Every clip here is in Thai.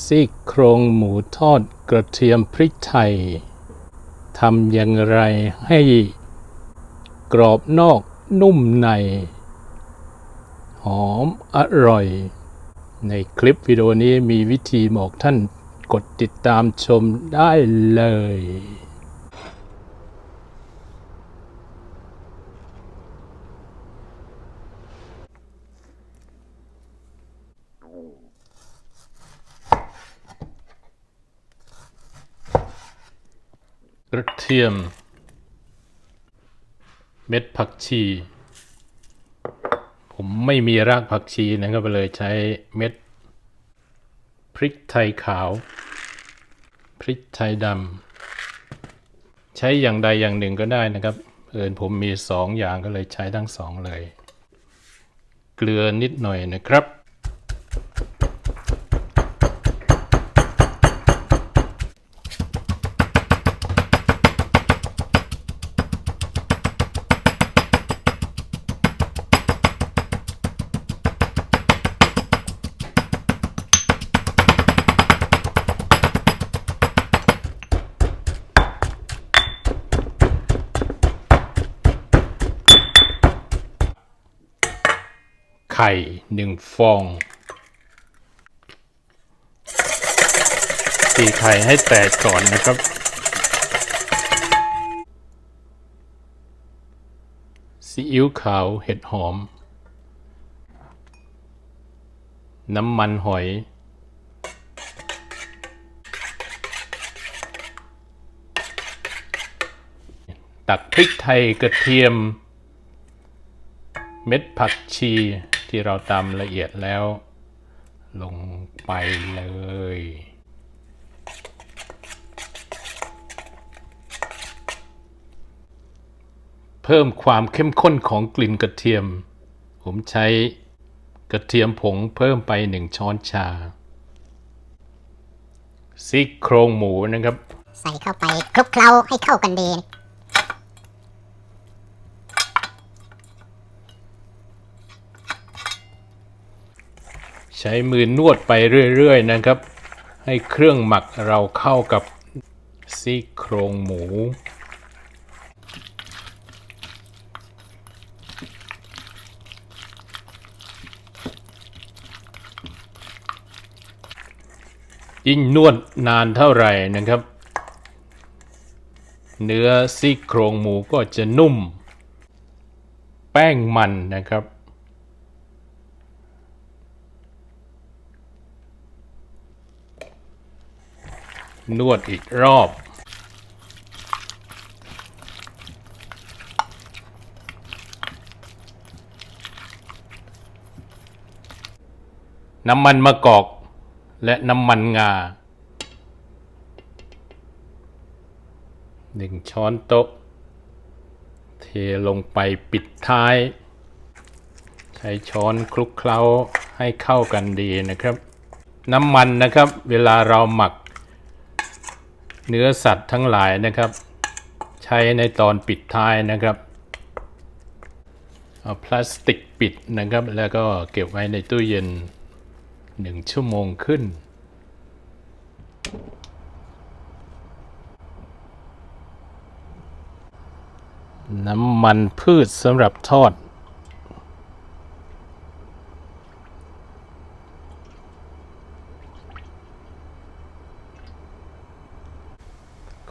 ซี่โครงหมูทอดกระเทียมพริกไทยทำอย่างไรให้กรอบนอกนุ่มใน หอมอร่อย ในคลิปวิดีโอนี้มีวิธีบอกท่านกดติดตามชมได้เลย กระเทียม เม็ดผักชี ผมไม่มีรากผักชีนะครับเลยใช้เม็ด พริกไทยขาว พริกไทยดำใช้อย่างใดอย่างหนึ่งก็ได้นะครับ เอิญผมมีสองอย่างก็เลยใช้ทั้งสองเลย เกลือนิดหน่อยนะครับ ไข่หนึ่งฟองตีไข่ให้แตกก่อนนะครับ ซีอิ๊วขาวเห็ดหอม น้ำมันหอย ตักพริกไทยกระเทียม เม็ดผักชี ที่เราตำละเอียดแล้ว ลงไปเลย เพิ่มความเข้มข้นของกลิ่นกระเทียม ผมใช้กระเทียมผงเพิ่มไปหนึ่งช้อนชาซี่โครงหมูนะครับ ใส่เข้าไปคลุกเคล้าให้เข้ากันดี ใช้มือนวดไปเรื่อยๆนะครับ ให้เครื่องหมักเราเข้ากับซี่โครงหมูยิ่งนวดนานเท่าไหร่นะครับ เนื้อซี่โครงหมูก็จะนุ่ม แป้งมันนะครับ นวดอีกรอบน้ำมันมะกอกและน้ำมันงาหนึ่งช้อนโต๊ะ เทลงไปปิดท้าย ใช้ช้อนคลุกเคล้าให้เข้ากันดีนะครับ น้ำมันนะครับ เวลาเราหมัก เนื้อสัตว์ทั้งหลายนะครับ ใช้ในตอนปิดท้ายนะครับเอาพลาสติกปิดนะครับ แล้วก็เก็บไว้ในตู้เย็นหนึ่งชั่วโมงขึ้น น้ำมันพืชสำหรับทอด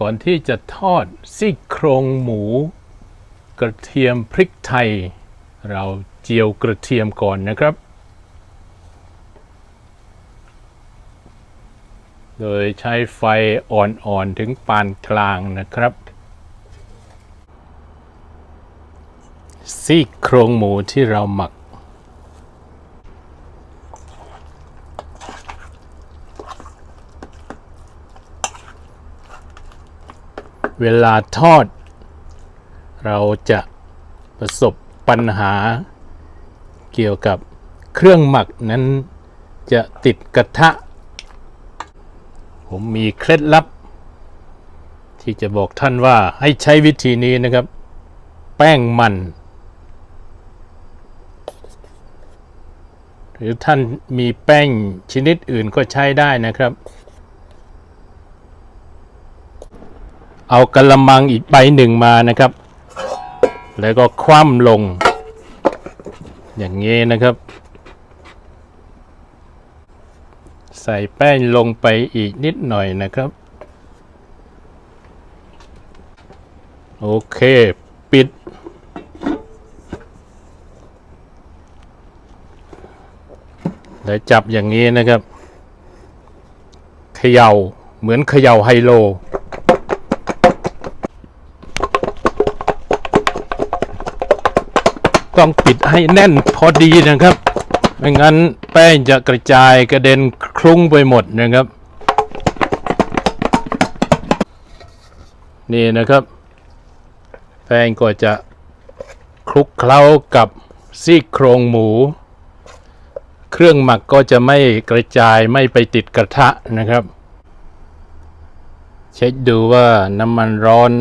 ก่อนที่จะทอดซี่โครงหมู กระเทียมพริกไทย เราเจียวกระเทียมก่อนนะครับ โดยใช้ไฟอ่อนๆถึงปานกลางนะครับซี่โครงหมูที่เราหมัก เวลาทอด เราจะประสบปัญหาเกี่ยวกับเครื่องหมักนั้นจะติดกระทะ ผมมีเคล็ดลับ ที่จะบอกท่านว่าให้ใช้วิธีนี้นะครับ แป้งมัน หรือท่านมีแป้งชนิดอื่นก็ใช้ได้นะครับ เอากระมังอีกใบหนึ่งมานะครับ แล้วก็คว่ำลง อย่างนี้นะครับ ใส่แป้งลงไปอีกนิดหน่อยนะครับ โอเค ปิด แล้วจับอย่างนี้นะครับ เขย่าเหมือนเขย่าไฮโล ต้องปิดให้แน่นพอดีนะครับ ไม่งั้นแป้งจะกระจายกระเด็นคลุ้งไปหมดนะครับ นี่นะครับ แป้งก็จะคลุกเคล้ากับซี่โครงหมู เครื่องหมักก็จะไม่กระจายไม่ไปติดกระทะนะครับ เช็คดูว่าน้ำมันร้อน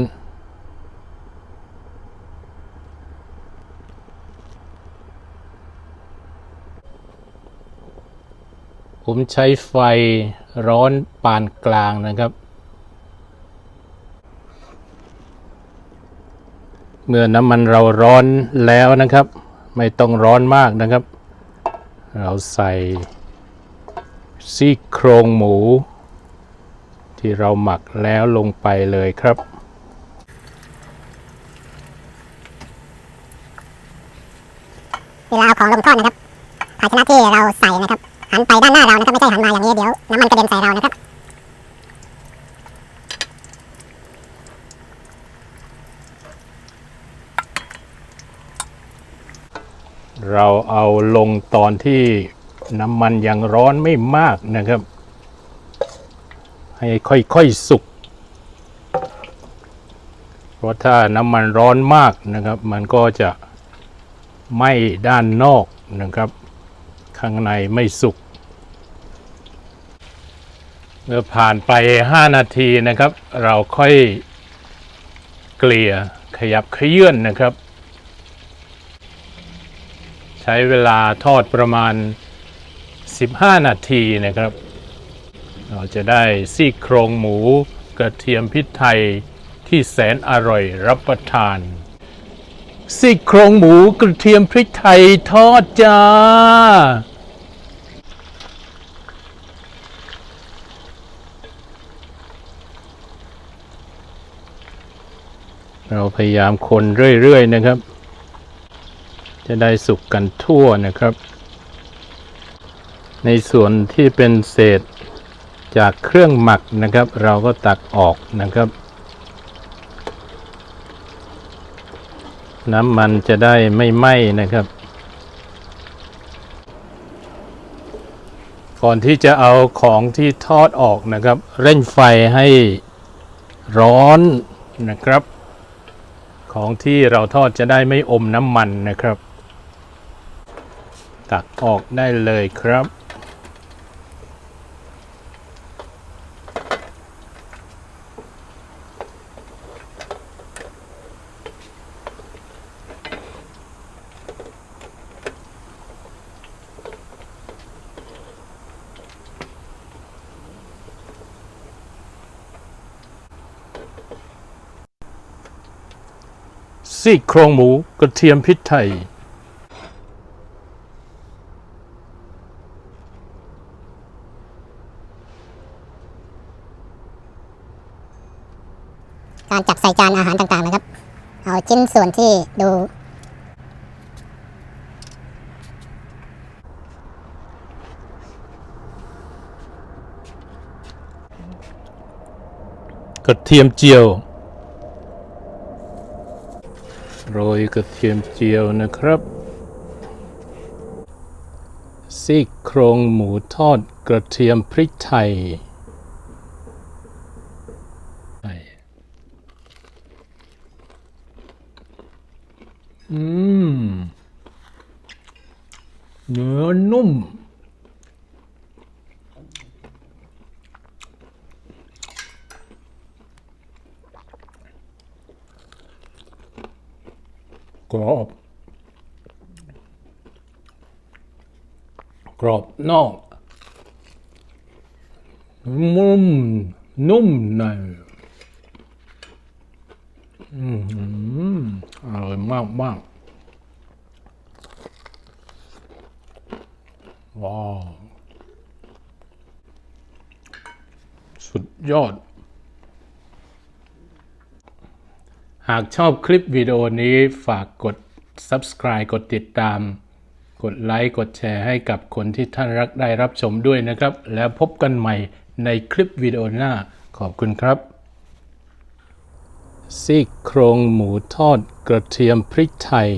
ผมใช้ไฟร้อนปานกลางนะครับ เมื่อน้ำมันเราร้อนแล้วนะครับ ไม่ต้องร้อนมากนะครับ เราใส่ซี่โครงหมู ที่เราหมักแล้วลงไปเลยครับเวลาเอาของลงทอดนะครับภาชนะที่เราใส่นะครับ หันไปด้านหน้าเรานะครับไม่ใช่หันมาอย่างนี้เดี๋ยวน้ำมันกระเด็นใส่เรานะครับเราเอาลงตอนที่น้ำมันยังร้อนไม่มากนะครับ ให้ค่อยๆสุก เพราะถ้าน้ำมันร้อนมากนะครับ มันก็จะไหม้ด้านนอกนะครับ ข้างในไม่สุกเมื่อผ่านไป 5 นาทีนะครับ เราค่อยเกลี่ยขยับขยื่นนะครับ ใช้เวลาทอดประมาณ 15 นาทีนะครับ เราจะได้ซี่โครงหมูกระเทียมพริกไทยที่แสนอร่อยรับประทานซี่โครงหมูกระเทียมพริกไทยทอดจ้า เราพยายามคนเรื่อยๆนะครับ จะได้สุกกันทั่วนะครับ ในส่วนที่เป็นเศษจากเครื่องหมักนะครับ เราก็ตักออกนะครับ น้ำมันจะได้ไม่ไหม้นะครับ ก่อนที่จะเอาของที่ทอดออกนะครับ เร่งไฟให้ร้อนนะครับ ของที่เราทอดจะได้ไม่อมน้ำมันนะครับ ตักออกได้เลยครับ ซี่โครงหมูกระเทียมพริกไทย การจับใส่จานอาหารต่างๆนะครับ เอาชิ้นส่วนที่ดูกระเทียมเจียว โรยกระเทียมเจียวนะครับซี่โครงหมูทอดกระเทียมพริกไทย อืม เนื้อนุ่ม กรอบ กรอบนอก นุ่มนุ่มในอืมอร่อยมากมากว้าว สุดยอด หากชอบคลิปวิดีโอนี้ฝากกด subscribe กดติดตาม กดไลค์กดแชร์ให้กับคนที่ท่านรักได้รับชมด้วยนะครับ แล้วพบกันใหม่ในคลิปวิดีโอหน้าขอบคุณครับ ซี่โครงหมูทอดกระเทียมพริกไทย